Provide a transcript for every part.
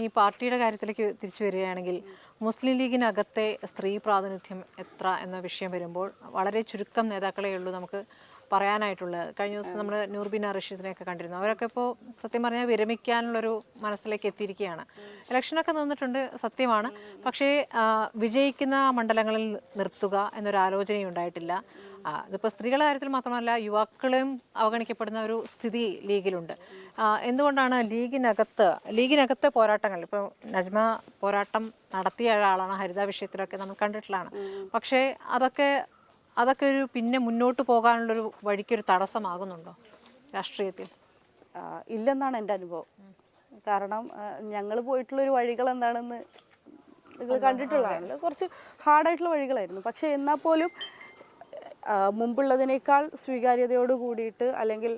ഈ പാർട്ടിയുടെ കാര്യത്തിലേക്ക് തിരിച്ചു വരികയാണെങ്കിൽ മുസ്ലിം ലീഗിനകത്തെ സ്ത്രീ പ്രാതിനിധ്യം എത്ര എന്ന വിഷയം വരുമ്പോൾ വളരെ ചുരുക്കം നേതാക്കളെ ഉള്ളൂ നമുക്ക് പറയാനായിട്ടുള്ളത് കഴിഞ്ഞ ദിവസം നമ്മൾ നൂർബിന റഷീദിനെയൊക്കെ കണ്ടിരുന്നു. അവരൊക്കെ ഇപ്പോൾ സത്യം പറഞ്ഞാൽ വിരമിക്കാനുള്ളൊരു മനസ്സിലേക്ക് എത്തിയിരിക്കുകയാണ്. ഇലക്ഷനൊക്കെ നിന്നിട്ടുണ്ട് സത്യമാണ്. പക്ഷേ വിജയിക്കുന്ന മണ്ഡലങ്ങളിൽ നിർത്തുക എന്നൊരു ആലോചനയും ഉണ്ടായിട്ടില്ല. ഇതിപ്പോൾ സ്ത്രീകളുടെ കാര്യത്തിൽ മാത്രമല്ല യുവാക്കളെയും അവഗണിക്കപ്പെടുന്ന ഒരു സ്ഥിതി ലീഗിലുണ്ട്. എന്തുകൊണ്ടാണ് ലീഗിനകത്ത് ലീഗിനകത്തെ പോരാട്ടങ്ങൾ? ഇപ്പോൾ നജ്മ പോരാട്ടം നടത്തിയ ഒരാളാണ് ഹരിത വിഷയത്തിലൊക്കെ നമ്മൾ കണ്ടിട്ടുള്ളതാണ്. പക്ഷേ അതൊക്കെ അതൊക്കെ ഒരു പിന്നെ മുന്നോട്ട് പോകാനുള്ളൊരു വഴിക്കൊരു തടസ്സമാകുന്നുണ്ടോ രാഷ്ട്രീയത്തിൽ? ഇല്ലെന്നാണ് എന്റെ അനുഭവം. കാരണം ഞങ്ങൾ പോയിട്ടുള്ളൊരു വഴികൾ എന്താണെന്ന് നിങ്ങൾ കണ്ടിട്ടുള്ളതാണല്ലോ. കുറച്ച് ഹാർഡായിട്ടുള്ള വഴികളായിരുന്നു. പക്ഷേ എന്നാൽ പോലും മുമ്പുള്ളതിനേക്കാൾ സ്വീകാര്യതയോട് കൂടിയിട്ട് അല്ലെങ്കിൽ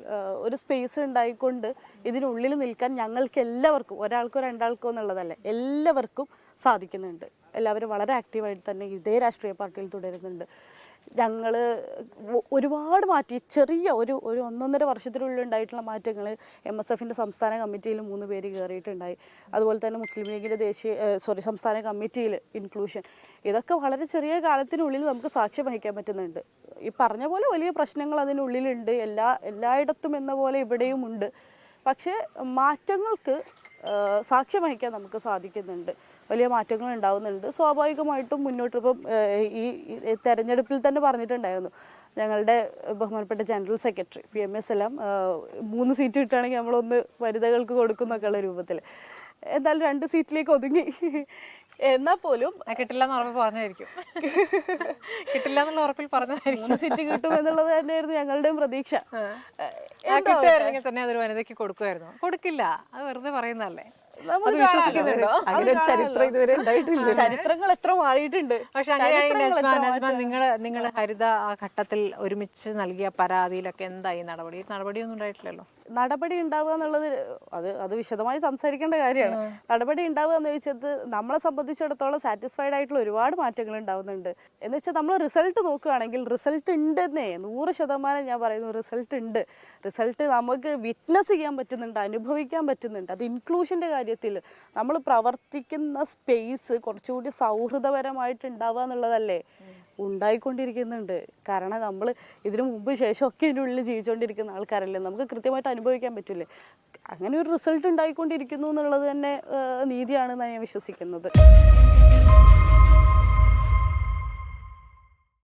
ഒരു സ്പേസ് ഉണ്ടായിക്കൊണ്ട് ഇതിനുള്ളിൽ നിൽക്കാൻ ഞങ്ങൾക്ക് എല്ലാവർക്കും ഒരാൾക്കോ രണ്ടാൾക്കോ എന്നുള്ളതല്ല എല്ലാവർക്കും സാധിക്കുന്നുണ്ട്. എല്ലാവരും വളരെ ആക്റ്റീവായിട്ട് തന്നെ ഇതേ രാഷ്ട്രീയ പാർട്ടിയിൽ തുടരുന്നുണ്ട്. ഞങ്ങൾ ഒരുപാട് മാറ്റി ചെറിയ ഒരു ഒരു ഒന്നൊന്നര വർഷത്തിനുള്ളിൽ ഉണ്ടായിട്ടുള്ള മാറ്റങ്ങൾ എം എസ് എഫിന്റെ സംസ്ഥാന കമ്മിറ്റിയിൽ മൂന്ന് പേര് കയറിയിട്ടുണ്ടായി. അതുപോലെ തന്നെ മുസ്ലിം ലീഗിന്റെ ദേശീയ സോറി സംസ്ഥാന കമ്മിറ്റിയിൽ ഇൻക്ലൂഷൻ ഇതൊക്കെ വളരെ ചെറിയ കാലത്തിനുള്ളിൽ നമുക്ക് സാക്ഷ്യം വഹിക്കാൻ പറ്റുന്നുണ്ട്. ഈ പറഞ്ഞ പോലെ വലിയ പ്രശ്നങ്ങൾ അതിനുള്ളിലുണ്ട്. എല്ലാ എല്ലായിടത്തും എന്ന പോലെ ഇവിടെയും ഉണ്ട്. പക്ഷേ മാറ്റങ്ങൾക്ക് സാക്ഷ്യം വഹിക്കാൻ നമുക്ക് സാധിക്കുന്നുണ്ട്. വലിയ മാറ്റങ്ങൾ ഉണ്ടാവുന്നുണ്ട്. സ്വാഭാവികമായിട്ടും മുന്നോട്ട് ഇപ്പം ഈ തെരഞ്ഞെടുപ്പിൽ തന്നെ പറഞ്ഞിട്ടുണ്ടായിരുന്നു. ഞങ്ങളുടെ ബഹുമാനപ്പെട്ട general secretary P M S എല്ലാം മൂന്ന് സീറ്റ് കിട്ടുകയാണെങ്കിൽ നമ്മളൊന്ന് വനിതകൾക്ക് കൊടുക്കുന്നൊക്കെയുള്ള രൂപത്തിൽ. എന്തായാലും രണ്ട് സീറ്റിലേക്ക് ഒതുങ്ങി. എന്നാൽ പോലും കിട്ടില്ല എന്ന് ഉറപ്പ് പറഞ്ഞതായിരിക്കും. കിട്ടില്ല എന്നുള്ള ഉറപ്പിൽ പറഞ്ഞതായിരിക്കും. സിറ്റ് കിട്ടും എന്നുള്ളത് തന്നെയായിരുന്നു ഞങ്ങളുടെയും പ്രതീക്ഷ. കിട്ടുമായിരുന്നെങ്കിൽ തന്നെ അതൊരു വനിതയ്ക്ക് കൊടുക്കുമായിരുന്നു. കൊടുക്കില്ല. അത് വെറുതെ പറയുന്നതല്ലേ? അത് വിശ്വസിക്കുന്നുണ്ടോ. അങ്ങനെ ഒരു ചരിത്രം ഇതുവരെ ഉണ്ടായിട്ടില്ല. ചരിത്രങ്ങൾ എത്ര മാറിയിട്ടുണ്ട്. പക്ഷെ അങ്ങനെയാണെങ്കിൽ നിങ്ങൾ നിങ്ങൾ ഹരിത ആ ഘട്ടത്തിൽ ഒരുമിച്ച് നൽകിയ പരാതിയിലൊക്കെ എന്തായി നടപടി? നടപടിയൊന്നും ഉണ്ടായിട്ടില്ലല്ലോ. നടപടി ഉണ്ടാവുക എന്നുള്ളത് അത് അത് വിശദമായി സംസാരിക്കേണ്ട കാര്യമാണ്. നടപടി ഉണ്ടാവുക എന്ന് വെച്ചത് നമ്മളെ സംബന്ധിച്ചിടത്തോളം സാറ്റിസ്ഫൈഡ് ആയിട്ടുള്ള ഒരുപാട് മാറ്റങ്ങൾ ഉണ്ടാവുന്നുണ്ട്. എന്ന് വെച്ചാൽ നമ്മൾ റിസൾട്ട് നോക്കുകയാണെങ്കിൽ റിസൾട്ട് ഉണ്ടെന്നേ നൂറ് ശതമാനം ഞാൻ പറയുന്നു റിസൾട്ട് ഉണ്ട്. റിസൾട്ട് നമുക്ക് വിറ്റ്നസ് ചെയ്യാൻ പറ്റുന്നുണ്ട് അനുഭവിക്കാൻ പറ്റുന്നുണ്ട്. അത് ഇൻക്ലൂഷന്റെ കാര്യത്തിൽ നമ്മൾ പ്രവർത്തിക്കുന്ന സ്പേസ് കുറച്ചുകൂടി സൗഹൃദപരമായിട്ട് ഉണ്ടാവുക എന്നുള്ളതല്ലേ? ഉണ്ടായിക്കൊണ്ടിരിക്കുന്നുണ്ട്. കാരണം നമ്മൾ ഇതിനു മുമ്പ് ശേഷം ഒക്കെ ഇതിന്റെ ഉള്ളിൽ ജീവിച്ചുകൊണ്ടിരിക്കുന്ന ആൾക്കാരല്ലേ? നമുക്ക് കൃത്യമായിട്ട് അനുഭവിക്കാൻ പറ്റില്ലേ? അങ്ങനെ ഒരു റിസൾട്ട് ഉണ്ടായിക്കൊണ്ടിരിക്കുന്നു എന്നുള്ളത് തന്നെ നീതിയാണെന്നാണ് ഞാൻ വിശ്വസിക്കുന്നത്.